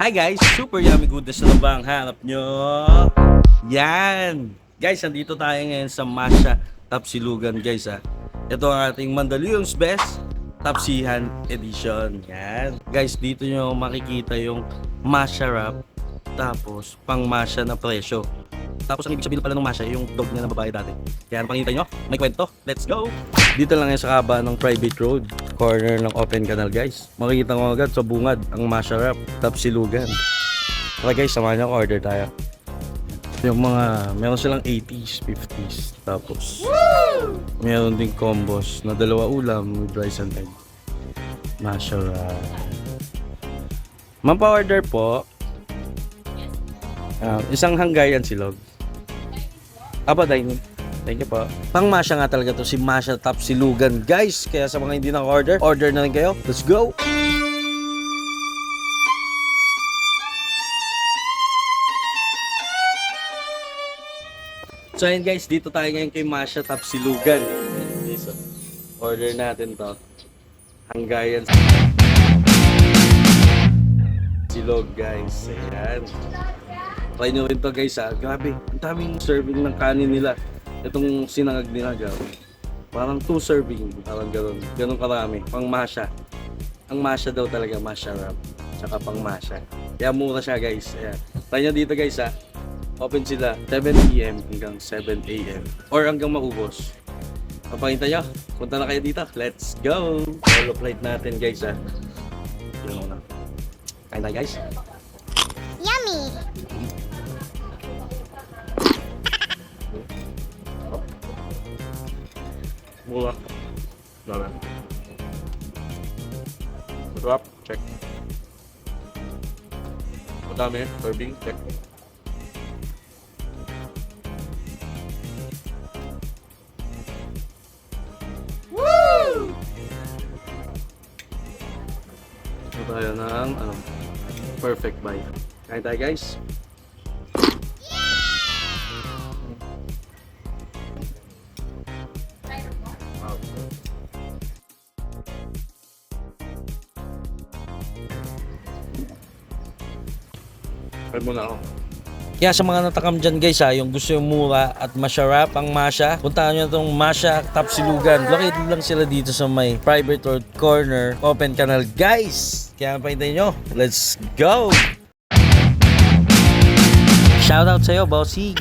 Hi guys! Super yummy goodness na ba ang hanap nyo? Yan! Guys, andito tayo ngayon sa Masha Tapsilugan guys ha. Ito ang ating Mandaluyong's Best Tapsihan Edition. Yan. Guys, dito nyo makikita yung Masha wrap tapos pang Masha na presyo. Tapos ang ibig sabihin pala ng Masha, yung dog niya na babae dati. Kaya ano pangintay nyo? May kwento. Let's go! Dito lang yan sa kaba ng private road. Corner ng open canal guys. Makikita ko agad sa bungad ang Masha wrap. Tapsilugan. Tara guys, samahan nyo ako order tayo. Yung mga, meron silang 80s, 50s. Tapos, meron ding combos na dalawa ulam with rice and egg. Masha wrap. Ma'am, pa-order po. Ah, isang Hungarian silog. Aba, dining. Thank you po. Pang Masha nga talaga to si Masha Top Silugan. Guys, kaya sa mga hindi naka-order, order na rin kayo. Let's go! So ayun guys, dito tayo ngayon kay Masha Top Silugan. So, order natin to. Hungarian silog guys. Ayan. Try nyo rin to guys ha. Grabe, ang daming serving ng kanin nila. Itong sinangag nila, grabe. Parang 2 serving, parang gano'n. Gano'n karami, pang masha. Ang masha daw talaga, masha wrap. Tsaka pang masha. Kaya mura siya guys. Ayan. Try nyo dito guys ha. Open sila 7pm hanggang 7am. Or hanggang maubos. Papakita nyo, punta na kayo dito. Let's go! Follow flight natin guys ha. Yun muna. Kain tayo guys. Yummy. Mura. Dami. Sarap. Check. Madami. Serving. Check. Ito tayo ng ano, perfect bite. Kain tayo guys. Kain muna ako. Kaya sa mga natakam dyan guys ha, yung gusto yung mura at masyarap ang Masha, puntahan nyo itong Masha Tapsilugan. Located lang sila dito sa may private road corner, open canal guys. Kaya pahintayin nyo, let's go! Shoutout sa'yo, Bossy!